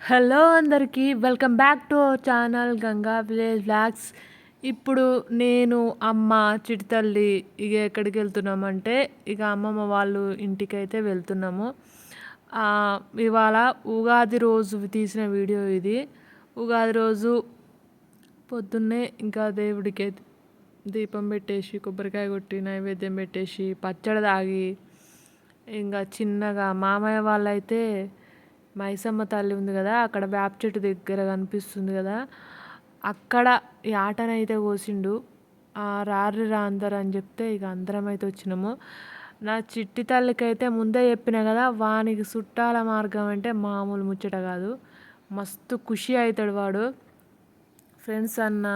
Hello అందరికీ welcome back to our channel Ganga village blogs ఇప్పుడు నేను అమ్మ చిటితల్లి ఇక ఎక్కడికి వెళ్తున్నామంటే ఇక అమ్మమ్మ వాళ్ళు ఇంటికి అయితే వెళ్తున్నాము ఇవాళ ఉగాది రోజు తీసిన వీడియో ఇది. ఉగాది రోజు పొద్దున్నే ఇంకా దేవుడికి దీపం పెట్టేసి కొబ్బరికాయ కొట్టి నైవేద్యం పెట్టేసి పచ్చడి తాగి ఇంకా చిన్నగా మామయ్య వాళ్ళైతే మైసమ్మ తల్లి ఉంది కదా అక్కడ వేప చెట్టు దగ్గర కనిపిస్తుంది కదా అక్కడ ఈ ఆటనైతే కోసిండు. ఆ రారి రా అందరు అని చెప్తే ఇక అందరం అయితే వచ్చినాము. నా చిట్టి తల్లికైతే ముందే చెప్పిన కదా వానికి చుట్టాల మార్గం అంటే మామూలు ముచ్చట కాదు. మస్తు ఖుషి అవుతాడు వాడు. ఫ్రెండ్స్ అన్న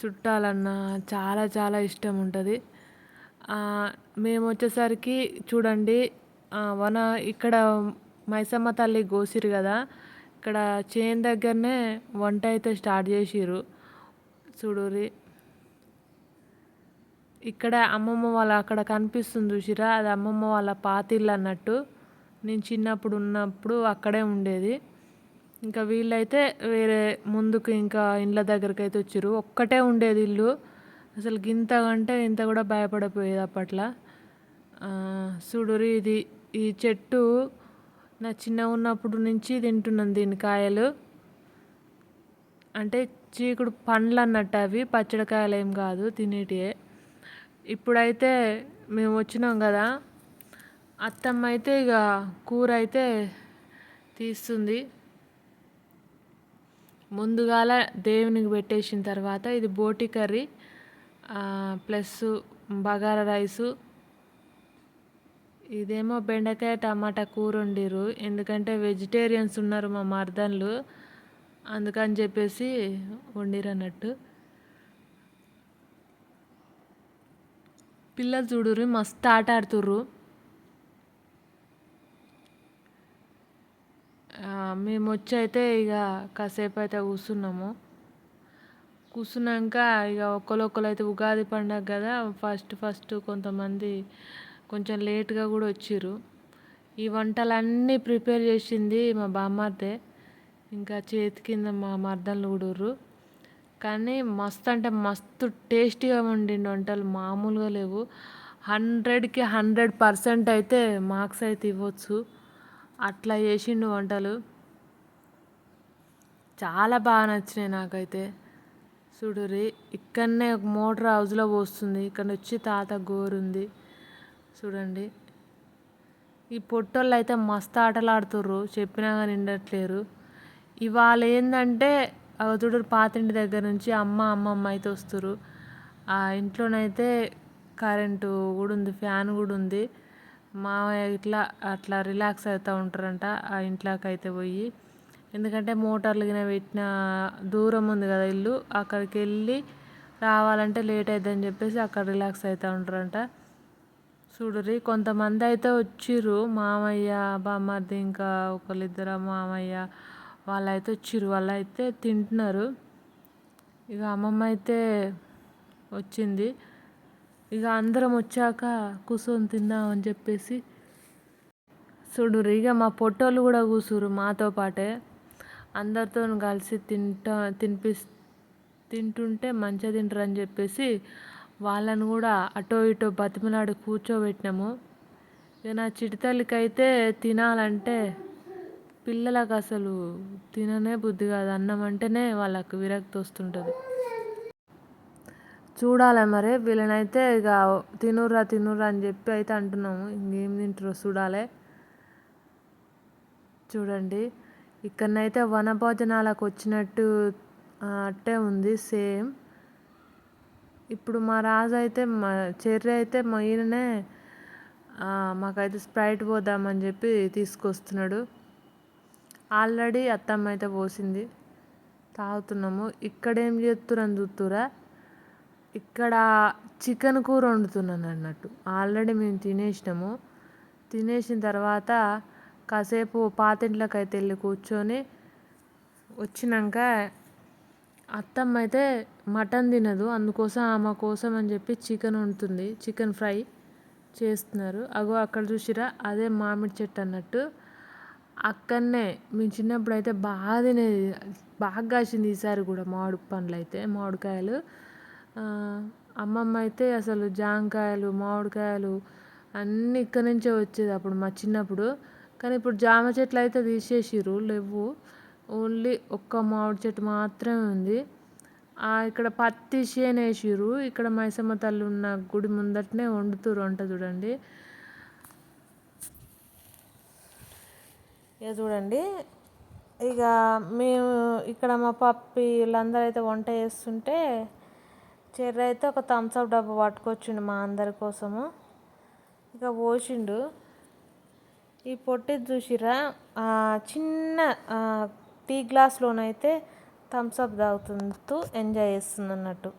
చుట్టాలన్న చాలా చాలా ఇష్టం ఉంటుంది. మేము వచ్చేసరికి చూడండి వన ఇక్కడ మైసమ్మ తల్లి గోసిరు కదా ఇక్కడ చేన్ దగ్గరనే వంట అయితే స్టార్ట్ చేసిర్రు చూడురి ఇక్కడ అమ్మమ్మ వాళ్ళ అక్కడ కనిపిస్తుంది చూసిరా అది అమ్మమ్మ వాళ్ళ పాతిళ్ళు అన్నట్టు. నేను చిన్నప్పుడు ఉన్నప్పుడు అక్కడే ఉండేది. ఇంకా వీళ్ళైతే వేరే ముందుకు ఇంకా ఇండ్ల దగ్గరికి అయితే వచ్చారు. ఒక్కటే ఉండేది ఇల్లు. అసలు గింత అంటే ఇంత కూడా భయపడిపోయేది అప్పట్లో. చూడురి ఇది ఈ చెట్టు నా చిన్న ఉన్నప్పుడు నుంచి తింటున్నాను దీని కాయలు. అంటే చీకుడు పండ్లు అన్నట్టు అవి పచ్చడికాయలు ఏం కాదు తినేటివే ఇప్పుడైతే మేము వచ్చినాం కదా అత్తమ్మ అయితే ఇక కూర అయితే తీస్తుంది. ముందుగాల దేవునికి పెట్టేసిన తర్వాత ఇది బోటి కర్రీ ప్లస్ బగారా రైసు ఇదేమో బెండకాయ టమాటా కూర వండిర్రు. ఎందుకంటే వెజిటేరియన్స్ ఉన్నారు మా మర్దన్లు. అందుకని చెప్పేసి వండిరు అన్నట్టు పిల్లలు చూడుర్రి మస్తు ఆట ఆడుతుర్రు. మేము వచ్చి అయితే ఇక కాసేపు అయితే కూర్చున్నాము. కూర్చున్నాక ఇక ఒక్కరు అయితే ఉగాది పండగ కదా ఫస్ట్ ఫస్ట్ కొంతమంది కొంచెం లేట్గా కూడా వచ్చిర్రు. ఈ వంటలన్నీ ప్రిపేర్ చేసింది మా బామ్మతే ఇంకా చేతి కింద మా మర్దలు కూడుర్రు కానీ మస్తు అంటే మస్తు టేస్టీగా వండిండు వంటలు మామూలుగా లేవు. హండ్రెడ్కి హండ్రెడ్ పర్సెంట్ అయితే మార్క్స్ అయితే ఇవ్వచ్చు. అట్లా చేసిండు వంటలు. చాలా బాగా నచ్చినాయి నాకైతే. చూడురి ఇక్కడనే ఒక మోటార్ హౌస్లో పోస్తుంది. ఇక్కడ వచ్చి తాత గోరుంది. చూడండి. ఈ పొట్టోళ్ళు అయితే మస్తు ఆటలాడుతుర్రు చెప్పినా కానీ నిండట్లేరు ఇవాళ ఏంటంటే చూడు పాతింటి దగ్గర నుంచి అమ్మ అమ్మమ్మ అయితే వస్తురు ఆ ఇంట్లోనైతే కరెంటు కూడా ఉంది ఫ్యాన్ కూడా ఉంది మామయ్య ఇట్లా అట్లా రిలాక్స్ అవుతూ ఉంటారంట ఆ ఇంట్లోకి అయితే పోయి. ఎందుకంటే మోటార్లు గిన పెట్టిన దూరం ఉంది కదా ఇల్లు అక్కడికి వెళ్ళి రావాలంటే లేట్ అవుతుందని చెప్పేసి అక్కడ రిలాక్స్ అవుతూ ఉంటారంట. చూడరి. కొంతమంది అయితే వచ్చిర్రు. మామయ్య బామ్మర్ది ఇంకా ఒకళ్ళిద్దరు మామయ్య వాళ్ళైతే వచ్చిర్రు. వాళ్ళైతే తింటున్నారు. ఇక అమ్మమ్మ అయితే వచ్చింది. ఇక అందరం వచ్చాక కూర్చొని తిందాం అని చెప్పేసి చూడుర్రి ఇక మా పొట్టోళ్ళు కూడా కూసురు మాతో పాటే. అందరితో కలిసి తింటా తినిపి తింటుంటే మంచిగా తింటారు అని చెప్పేసి వాళ్ళని కూడా అటో ఇటో బతిమలాడి కూర్చోబెట్టినాము. ఇక నా చిటితల్లికి అయితే తినాలంటే పిల్లలకు అసలు తిననే బుద్ధి కాదు. అన్నం అంటేనే వాళ్ళకు విరక్తి వస్తుంటుంది. చూడాలి మరి? వీళ్ళనైతే ఇక తినుర్రా తినుర్రా అని చెప్పి అయితే అంటున్నాము. ఇంకేం తింటారో చూడాలి. చూడండి. ఇక్కడనైతే వనభోజనాలకు వచ్చినట్టు అట్టే ఉంది సేమ్. ఇప్పుడు మా రాజు అయితే మా చెర్రి అయితే మొయ్యనే మాకైతే స్ప్రైట్ పోద్దామని చెప్పి తీసుకొస్తున్నాడు. ఆల్రెడీ అత్తమ్మ అయితే పోసింది. తాగుతున్నాము. ఇక్కడ ఏం చేస్తురని చూస్తురా ఇక్కడ చికెన్ కూర వండుతున్నాను అన్నట్టు. ఆల్రెడీ మేము తినేసినాము. తినేసిన తర్వాత కాసేపు పాతింట్లోకి అయితే వెళ్ళి కూర్చొని వచ్చినాక అత్తమ్మ అయితే మటన్ తినదు. అందుకోసం ఆమె కోసం అని చెప్పి చికెన్ వండుతుంది. చికెన్ ఫ్రై చేస్తున్నారు. అగో అక్కడ చూసిరా అదే మామిడి చెట్టు అన్నట్టు. అక్కడనే మేము చిన్నప్పుడు అయితే బాగా తినేది. బాగా కాసింది ఈసారి కూడా మామిడి పండ్లు అయితే మామిడికాయలు. అమ్మమ్మ అయితే అసలు జాంకాయలు మామిడికాయలు అన్నీ ఇక్కడ నుంచే వచ్చేది అప్పుడు మా చిన్నప్పుడు. కానీ ఇప్పుడు జామ చెట్లు అయితే తీసేసిర్రు లేవు. ఓన్లీ ఒక్క మామిడి చెట్టు మాత్రమే ఉంది. ఇక్కడ పత్తి చేను వేసిర్రు ఇక్కడ మైసమ్మ తల్లి ఉన్న గుడి ముందటనే వండుతుర్రు వంట చూడండి. ఇక చూడండి. ఇక మేము ఇక్కడ మా పప్పి వీళ్ళందరూ అయితే వంట చేస్తుంటే చెర్ర అయితే ఒక థమ్స్అప్ డబ్బా పట్టుకొచ్చిండు మా అందరి కోసము. ఇక పోసిండు. ఈ పొట్టి చూసిరా చిన్న టీ గ్లాస్లోనైతే థమ్స్అప్ తాగుతుంటూ ఎంజాయ్ చేస్తుంది అన్నట్టు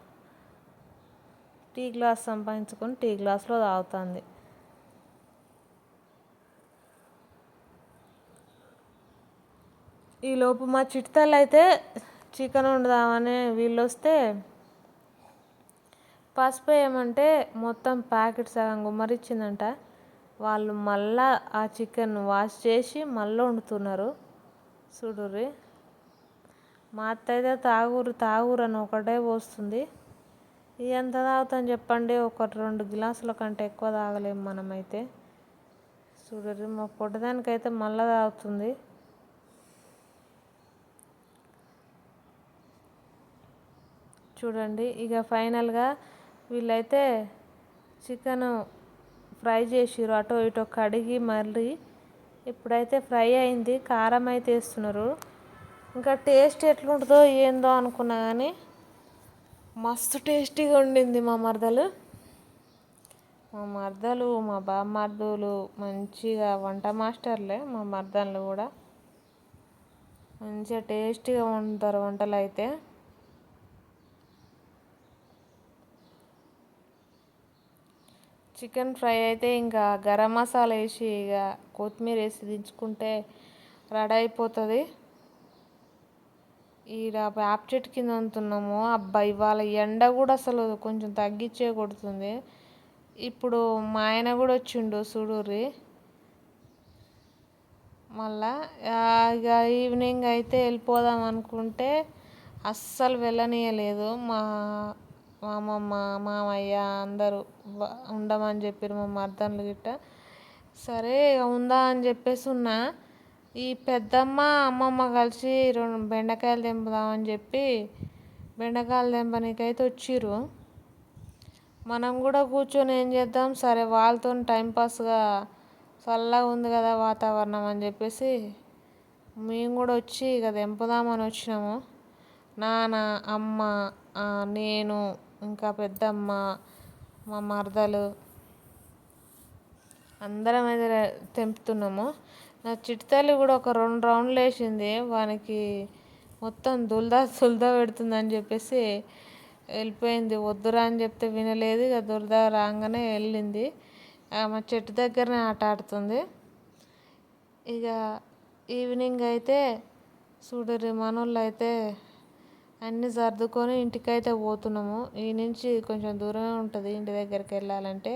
టీ గ్లాస్ సంపాదించుకొని టీ గ్లాస్లో తాగుతుంది. ఈలోపు మా చిట్తలు అయితే చికెన్ వండుదామని వీళ్ళు వస్తే పసుపు ఏమంటే మొత్తం ప్యాకెట్ సగం గుమ్మరిచ్చిందంట. వాళ్ళు మళ్ళా ఆ చికెన్ వాష్ చేసి మళ్ళీ వండుతున్నారు. చూడుర్రి మా అత్త అయితే తాగురు తాగురు అని ఒకటే పోస్తుంది. ఎంత తాగుతాం చెప్పండి? ఒకటి రెండు గ్లాసుల కంటే ఎక్కువ తాగలేము మనమైతే. చూడరు మా పొట్టదానికైతే మళ్ళీ తాగుతుంది. చూడండి ఇక ఫైనల్గా వీళ్ళైతే చికెన్ ఫ్రై చేసిర్రు. అటో ఇటో కడిగి మళ్ళీ ఇప్పుడైతే ఫ్రై అయింది కారం అయితే వేస్తున్నారు. ఇంకా టేస్ట్ ఎట్లుంటుందో ఏందో అనుకున్నా కానీ మస్తు టేస్టీగా ఉండింది మా మరదలు. మా మరదలు మా బామ్మర్దులు మంచిగా వంట మాస్టర్లే మా మరదలు కూడా. మంచిగా టేస్టీగా వండుతారు వంటలు అయితే. చికెన్ ఫ్రై అయితే ఇంకా గరం మసాలా వేసి ఇక కొత్తిమీర వేసి దించుకుంటే రెడీ అయిపోతుంది ఈడ వేప చెట్టు కింద ఉంటున్నాము అబ్బా ఇవాళ ఎండ కూడా అసలు కొంచెం తగ్గించే కొడుతుంది. ఇప్పుడు మా ఆయన కూడా వచ్చిండు చూడుర్రి మళ్ళా ఇక ఈవినింగ్ అయితే వెళ్ళిపోదాం అనుకుంటే అస్సలు వెళ్ళనీయలేదు. మా మా అమ్మమ్మ మామయ్య అందరూ ఉండమని చెప్పారు మా మరదళ్ళు గిట్ట. సరే ఉందా అని చెప్పేసి ఉన్నా. ఈ పెద్దమ్మ అమ్మమ్మ కలిసి రెండు బెండకాయలు తెంపుదామని చెప్పి బెండకాయలు తెంపనీకైతే వచ్చిర్రు. మనం కూడా కూర్చొని ఏం చేద్దాం? సరే వాళ్ళతో టైంపాస్గా చల్లగా ఉంది కదా వాతావరణం అని చెప్పేసి మేము కూడా వచ్చి ఇక తెంపుదామని వచ్చినాము. నాన్న అమ్మ నేను ఇంకా పెద్దమ్మ మా మరదలు అందరం అయితే తెంపుతున్నాము. నా చిట్తల్లి కూడా ఒక రెండు రౌండ్లు వేసింది. వానికి మొత్తం దుల్దా దుల్దా పెడుతుందని చెప్పేసి వెళ్ళిపోయింది. వద్దురా అని చెప్తే వినలేదు. ఇక దురద రాగానే వెళ్ళింది. మా చెట్టు దగ్గరనే ఆట ఆడుతుంది. ఇక ఈవినింగ్ అయితే చూడరి మనోళ్ళు అయితే అన్నీ సర్దుకొని ఇంటికైతే పోతున్నాము. ఈ నుంచి కొంచెం దూరమే ఉంటుంది. ఇంటి దగ్గరికి వెళ్ళాలంటే